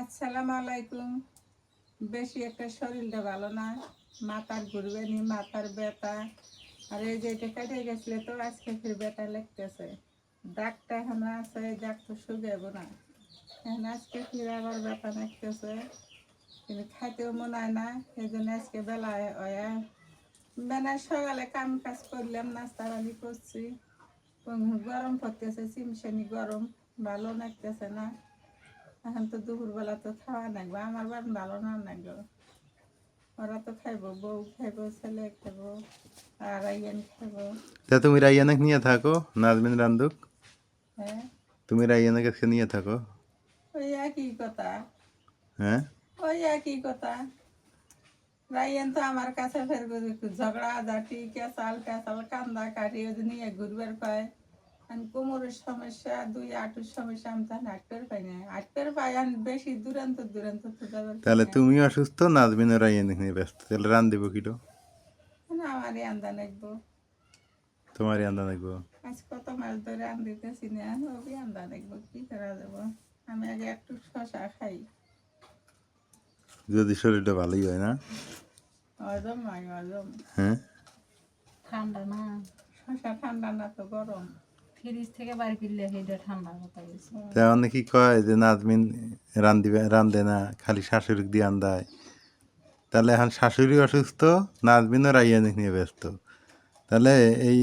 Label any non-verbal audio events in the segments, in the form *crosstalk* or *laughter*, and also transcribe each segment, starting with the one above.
আসসালামু আলাইকুম। বেশি একটা শরীরটা ভালো না। মাথার ঘুরবে নি মাথার ব্যথা। আর এই যে এটা কেটে গেছিলে তো, আজকে ফির ব্যথা লাগতেছে। দাগটা এখন আছে দাগ তো শুকাবো না। এখন আজকে ফির আবার ব্যথা লাগতেছে। কিন্তু খাইতেও মনে হয় না এই জন্য আজকে ওয়া বেলায় সকালে কাম কাজ করলাম, নাস্তা পানি করছি। গরম পড়তেছে, চিমসানি গরম। ভালো লাগতেছে না। এখন তো দুপুরবেলা তো খাওয়া নাগবো আমার বার ভালো না নাগবো ওরা তো খাইবো বউ খাইবো ছেলে খাইবো আর আইয়ান খাইবো। তা তুমি রাইয়ানাকে নিয়ে থাকো নাজমিন রান্দুক। হ্যাঁ? তুমি রাইয়ানাকে আজকে নিয়ে থাকো। ওই একই কথা। হ্যাঁ? ওই একই কথা। রাইয়ান তো আমার কাছে ফের করে একটু ঝগড়া ঝাঁটি কেঁচাল টেচাল কান্দা কাটি ওই যে নিয়ে ঘুরবার পায় আমি কোমরের সমস্যা দুই আটুর সমস্যা আমি তখন আটটের পাই না। আটটের পাই আমি বেশি দূরান্ত দূরান্ত তো তাহলে। তুমি অসুস্থ নাজমিন ও রাইয়ানাকে নিয়ে ব্যস্ত? তাহলে রান দিব কিটো? না আমারই আন্দা লাগবো। তোমারই আন্দা দেখব আজ কত মাস ধরে আম দিতেছি না ওবি আন্দা লাগবো কি করা যাব? আমি আগে একটু শশা খাই। যদি শরীরটা ভালোই হয় না? হজম হয় হজম। হ্যাঁ? ঠান্ডা না শশা ঠান্ডা না তো গরম। ফ্রিজ থেকে বাড়ি ফিরলে কথা তা অনেকে কয় যে নাজমিন রান দিবে রান্ধে না খালি শাশুড়ি দিয়ে আন্দায় তাহলে এখন শাশুড়ি অসুস্থ নাজমিনও রাইয়ানিক নিয়ে ব্যস্ত। তাহলে এই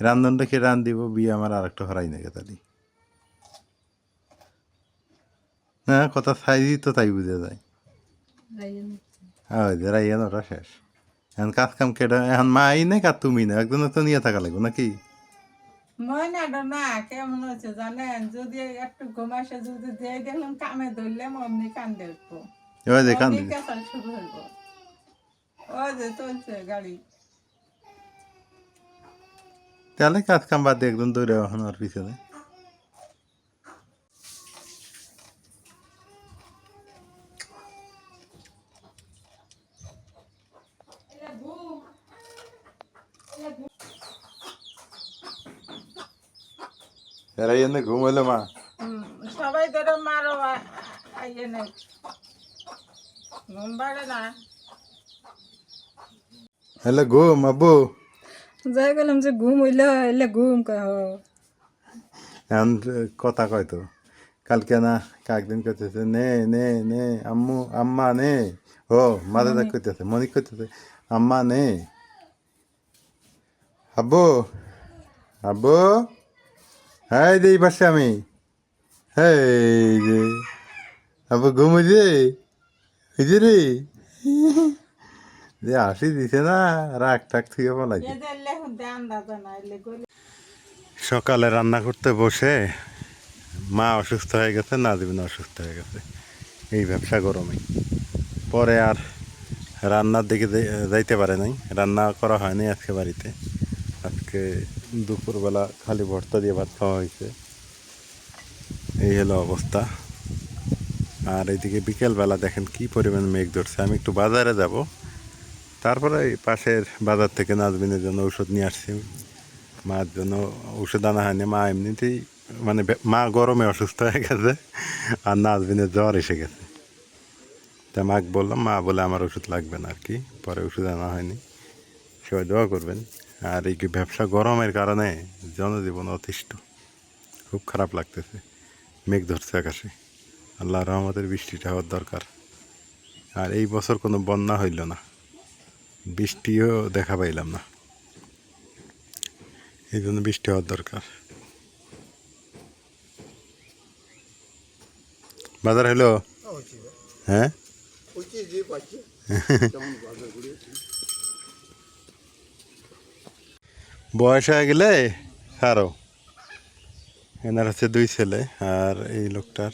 রান্ধনটাকে রান দিব বিয়ে আমার আরেকটা হরাই নাকি তাহলে। না কথা সাইজই তো তাই বুঝে যায়। ওই যে রাইয়ান ওটা শেষ। এখন কাজ কাম কেটে এখন মা আই নাই কার তুমি না একজন তো নিয়ে থাকা লাগবে নাকি? ময়নাটা না কেমন হচ্ছে জানেন? যদি একটু ঘুমাইছে যদি দিয়ে দেখলাম কামে ধরলে অমনি কান্দে উঠবো ওই যে কান শুরু হইব। ওই যে চলছে গাড়ি। তাহলে কাজ কাম বাদ একজন দৌড়ে এখন আর পিছনে। এরা এনে ঘুমাইলো মা সবাই ধরো মারো আইয়ে নেই ঘুম পাড়ে না হ্যালো ঘুম আব্বু যাই গেলাম যে ঘুম হইলে এলে ঘুম কহ এখন কথা কয় তো কালকে না কাকদিন কইতেছে নে নে নে আম্মু আম্মা নে ও মাথা দেখ কইতেছে মনিক কইতেছে আম্মা নে আব্বু আব্বু হাই দেই পাশে আমি। হেই যে ঘুম হইছে? হইছে রে? যে হাসি দিছে না রাগ টাক থুয়ে বলাই এলে ধ্যান দাদা না এলে গলি। সকালে রান্না করতে বসে মা অসুস্থ হয়ে গেছে নাজবিন অসুস্থ হয়ে গেছে। এই ব্যবসা গরমে। পরে আর রান্নার দিকে যাইতে পারে নাই। রান্না করা হয়নি আজকে বাড়িতে। আজকে দুপুরবেলা খালি ভর্তা দিয়ে ভাত খাওয়া হয়েছে। এই হলো অবস্থা। আর এইদিকে বিকেলবেলা দেখেন কি পরিমাণ মেঘ ধরছে। আমি একটু বাজারে যাব। তারপরে পাশের বাজার থেকে নাজবিনের জন্য ঔষধ নিয়ে আসছি। মার জন্য ওষুধ আনা হয়নি। মা এমনিতেই মানে মা গরমে অসুস্থ হয়ে গেছে আর নাজবিনের জ্বর এসে গেছে। তা মাকে বললাম, মা বলে আমার ওষুধ লাগবে না আর কি। পরে ওষুধ আনা হয়নি। সবাই দোয়া করবেন। আর এই ব্যবসা গরমের কারণে জনজীবন অতিষ্ঠ। খুব খারাপ লাগতেছে। মেঘ ধরছে আকাশে। আল্লাহ রহমতের বৃষ্টিটা হওয়ার দরকার। আর এই বছর কোনো বন্যা হইল না। বৃষ্টিও দেখা পাইলাম না। এই জন্য বৃষ্টি হওয়ার দরকার। বাজার হলো হ্যাঁ *laughs* বয়স হয়ে গেলে আরও এনার হচ্ছে দুই ছেলে আর এই লোকটার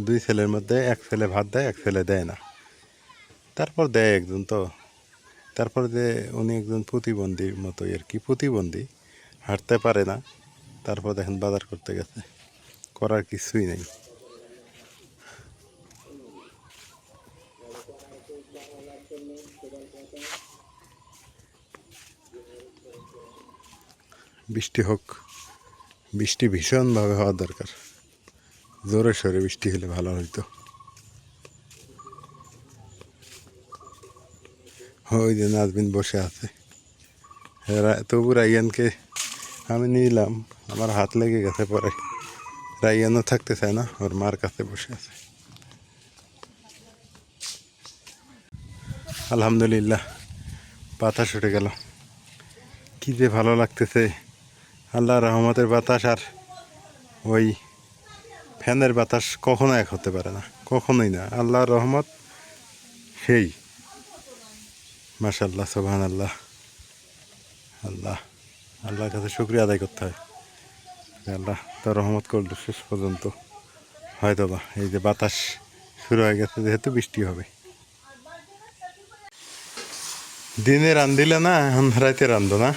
দুই ছেলের মধ্যে এক ছেলে ভাত দেয়, এক ছেলে দেয় না। তারপর দেয় একজন তো। তারপর যে উনি একজন প্রতিবন্ধীর মতোই আর কি, প্রতিবন্ধী। হাঁটতে পারে না। তারপর দেখেন বাজার করতে গেছে। করার কিছুই নেই। বৃষ্টি হোক, বৃষ্টি ভীষণভাবে হওয়া দরকার। জোরে সরে বৃষ্টি হলে ভালো হইতো। ওই যে নাজবিন বসে আছে। তবু রাইয়ানকে আমি নিলাম, আমার হাত লেগে গেছে পরে। রাইয়ানও থাকতে চায় না, ওর মার কাছে বসে আছে। আলহামদুলিল্লাহ, পাতা ছুটে গেল। কী যে ভালো লাগতেছে। আল্লাহ রহমতের বাতাস আর ওই ফ্যানের বাতাস কখনো এক হতে পারে না, কখনোই না। আল্লাহর রহমত সেই। মাশাল্লাহ সোহান আল্লাহ আল্লাহ আল্লাহর কাছে শুক্রিয়া আদায় করতে হয়। আল্লাহ তার রহমত করল শেষ পর্যন্ত হয়তো বা এই যে বাতাস শুরু হয়ে গেছে, যেহেতু বৃষ্টি হবে। দিনে রান্ধিলে না, এখন রাইতে রান্ধো না।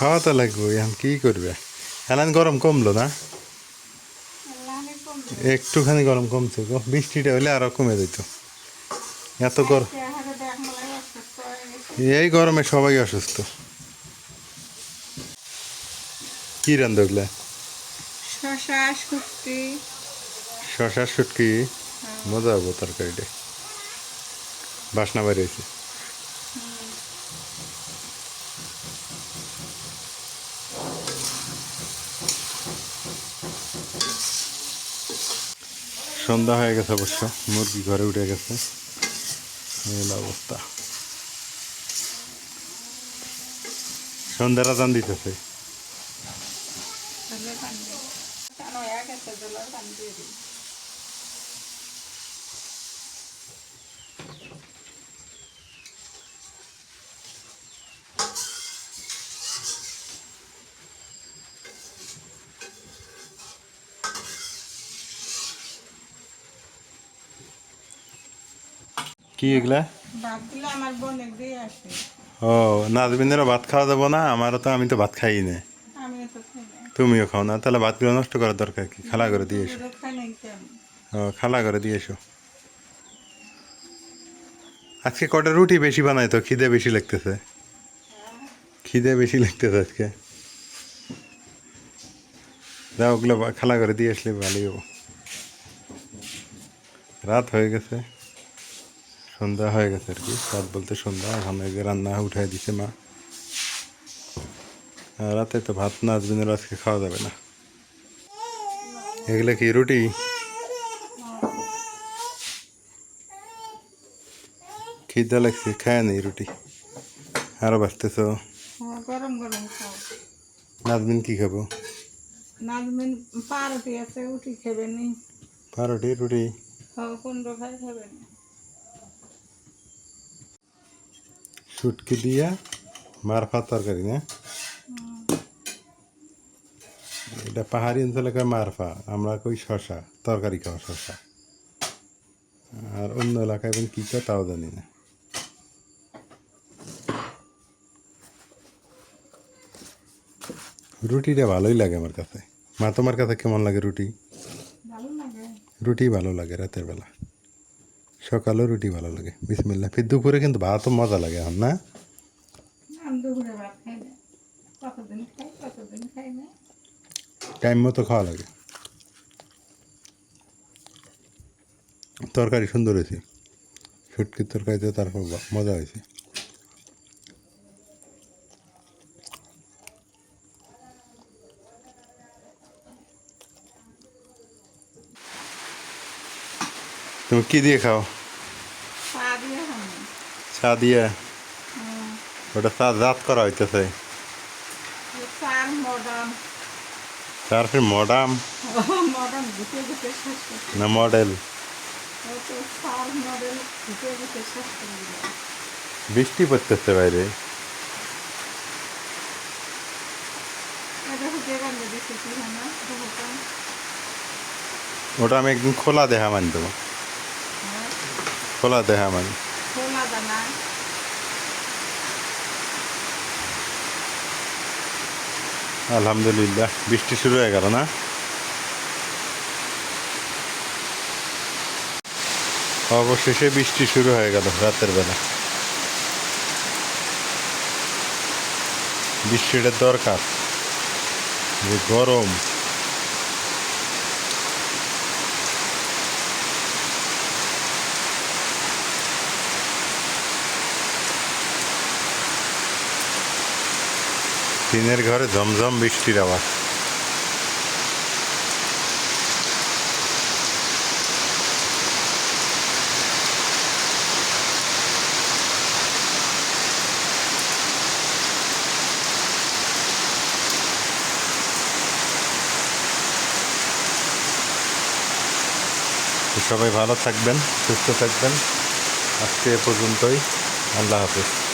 খাওয়া তো লাগবে এখন কি করবে? এখন গরম কমলো না? একটুখানি গরম কমছে গো বৃষ্টিটা হলে আরও কমে যেত। এত গরম এই গরমে সবাই অসুস্থ। কি রান্ধগুলা শশা শুক্তি শশা শুটকি? মজা হব তরকারিটা বাসনা বাড়িয়েছে। সন্ধ্যা হয়ে গেছে অবশ্য। মুরগি ঘরে উঠে গেছে। এই অবস্থা সন্ধ্যা রাজান দিতেছে। কি এগুলা? ও নাজবিনেরও ভাত খাওয়া যাব না আমারও তো আমি তো ভাত খাই না। তুমিও খাও না তাহলে ভাতগুলো নষ্ট করার দরকার কি? খালা করে দিয়ে এসো। ও খালা করে দিয়ে এসো। আজকে কটা রুটি বেশি বানাই তো? খিদে বেশি লাগতেছে। খিদে বেশি লাগতেছে আজকে। যা ওগুলো খালা করে দিয়ে আসলে ভালোই হব। রাত হয়ে গেছে। সন্ধ্যা হয়ে গেছে আর কি। রাত বলতে সন্ধ্যা এখন রান্না উঠাই দিছে মা। রাতে তো ভাত না আসবেন আজকে খাওয়া যাবে না। এগুলো কি রুটি? খিদে লাগছে খায় নেই রুটি। আরও বাঁচতেছ হ্যাঁ, গরম গরম খাও। নাজমিন কি খাব? নাজমিন আছে উঠি খেবে নি। রুটি? খাবে না। শুটকি দিয়া মারফা তরকারি না? এটা পাহাড়ি অঞ্চলে কয় মারফা আমরা কই শশা তরকারি খাওয়া শশা আর অন্য এলাকায় এখন কী কয় তাও জানি না। রুটিটা ভালোই লাগে আমার কাছে। মা তোমার কাছে কেমন লাগে রুটি? রুটি ভালো লাগে রাতের বেলা। সকালেও রুটি ভালো লাগে। বিসমিল্লা ফির দুপুরে কিন্তু ভাতও মজা লাগে এখন না? ভাত টাইম মতো খাওয়া লাগে। তরকারি সুন্দর হয়েছে। শুটকির তরকারিতে তারপর মজা হয়েছে। তুমি কি দিয়ে খাও? চা দিয়ে। ওটা চা জাত করা হইতেছে। চার ফির মডাম না মডেল? বৃষ্টি পড়তেছে বাইরে। হয় ওটা আমি একদিন খোলা দেহা মানি দেবো খোলা দেহা মানি খোলা দানা আলহামদুলিল্লাহ, বৃষ্টি শুরু হয়ে গেল না? অবশেষে বৃষ্টি শুরু হয়ে গেল রাতের বেলা। বৃষ্টিটা দরকার, যে গরম টিনের ঘরে ঝমঝম বৃষ্টির আওয়াজ। সবাই ভালো থাকবেন, সুস্থ থাকবেন। আজকে এ পর্যন্তই। আল্লাহ হাফিজ।